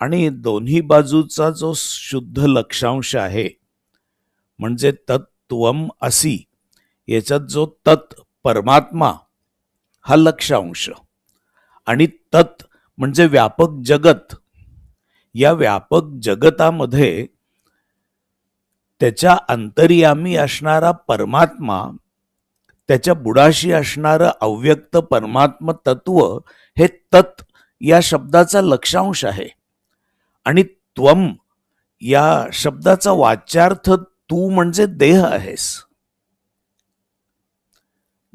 आणि दोन्ही बाजूचा जो शुद्ध लक्षांश आहे म्हणजे तत्वम असी याच्यात जो तत् परमात्मा हा लक्षांश. आणि तत् म्हणजे व्यापक जगत. या व्यापक जगतामध्ये त्याच्या अंतर्यामी असणारा परमात्मा त्याच्या बुडाशी असणारं अव्यक्त परमात्म तत्व हे तत् या शब्दाचा लक्षांश आहे. आणि त्वम या शब्दाचा वाच्यार्थ तू म्हणजे देह आहेस.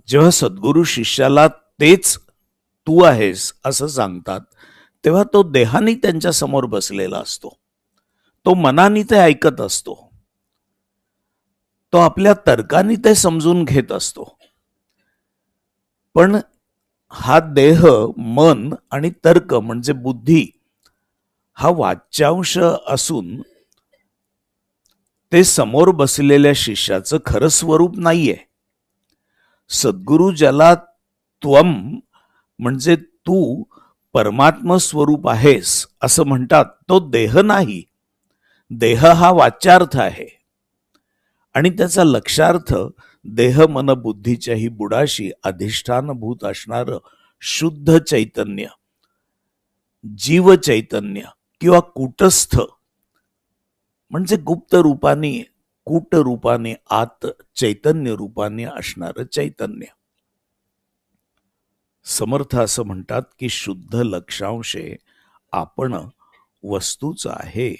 जेव्हा सद्गुरु शिष्याला तेच तू आहेस असं सांगतात तेव्हा तो देहाने त्यांच्यासमोर बसलेला असतो. तो मनाने ते ऐकत असतो. तो आपल्या तर्काने ते समजून घेत असतो. पण हा देह मन आणि तर्क म्हणजे बुद्धी हा वाच्यांश असून ते समोर बसलेल्या शिष्याचं खरं स्वरूप नाहीये. सद्गुरु ज्याला त्वम म्हणजे तू परमात्म स्वरूप आहेस असं म्हणतात तो देह नाही. देह हा वाच्यार्थ आहे. आणि त्याचा लक्षार्थ देह मन बुद्धीच्याही बुडाशी अधिष्ठानभूत असणार शुद्ध चैतन्य जीव चैतन्य किंवा कुटस्थ म्हणजे गुप्त रूपाने कूट रूपाने आत चैतन्य रूपाने असणार चैतन्य. समर्थ असं म्हणतात की शुद्ध लक्षांशे आपण वस्तूच आहे.